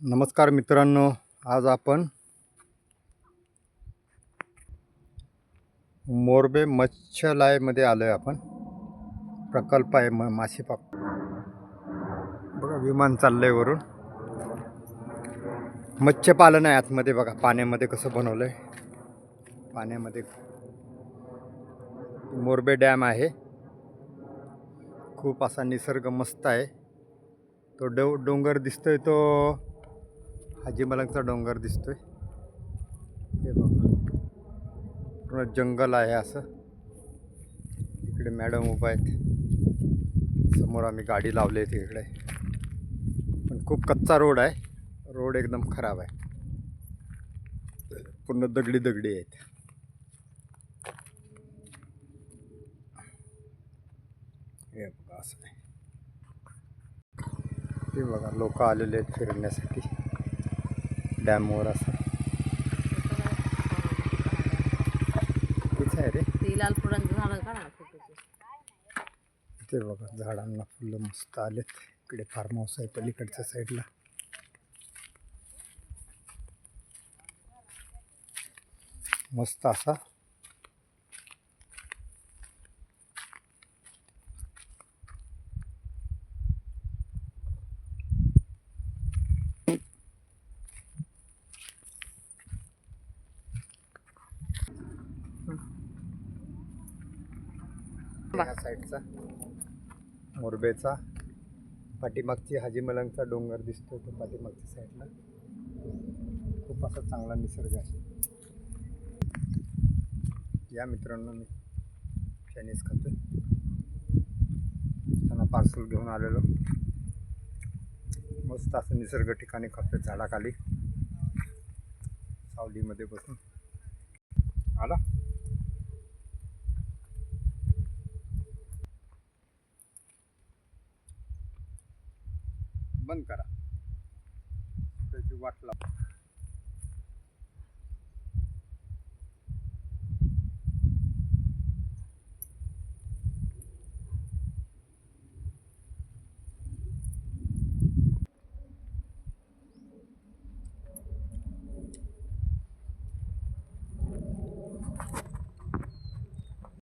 नमस्कार मित्रांनो आज आपण मोरबे मत्स्यालयामध्ये आलो आहे आपण. प्रकल्प आहे म मासे पाप बघा विमान चाललं आहे वरून. मत्स्यपालन आहे आतमध्ये बघा पाण्यामध्ये कसं बनवलं आहे पाण्यामध्ये मोरबे डॅम आहे. खूप असा निसर्ग मस्त आहे. तो डो डोंगर दिसतोय तो हाजीमलंगचा डोंगर दिसतोय. हे बघा. पूर्ण जंगल आहे असं. इकडे मॅडम उभा आहेत. समोर आम्ही गाडी लावली आहे तिकडे. पण खूप कच्चा रोड आहे. रोड एकदम खराब आहे. पूर्ण दगडी दगडी आहेत. हे बघा असं आहे. हे बघा लोक आलेले आहेत फिरण्यासाठी. डॅमवर असं. किती आहे रे. ते लाल फुलांचं झाडं काढा. ते बघा झाडांना फुलं मस्त आलेत. इकडे फार्म हाऊस आहे पलीकडच्या साईडला मस्त असा या साईडचा. मोरबेचा. पाठीमागची हाजी मलंगचा डोंगर दिसतो तो पाठीमागच्या साईडला. खूप असा चांगला निसर्ग आहे. या मित्रांनो मी चायनीज खातो त्यांना पार्सल घेऊन आलेलो. मस्त असं निसर्ग ठिकाणी खातोय झाडाखाली. सावलीमध्ये बसून. आला? बंद करा. त्याची वाट लावा.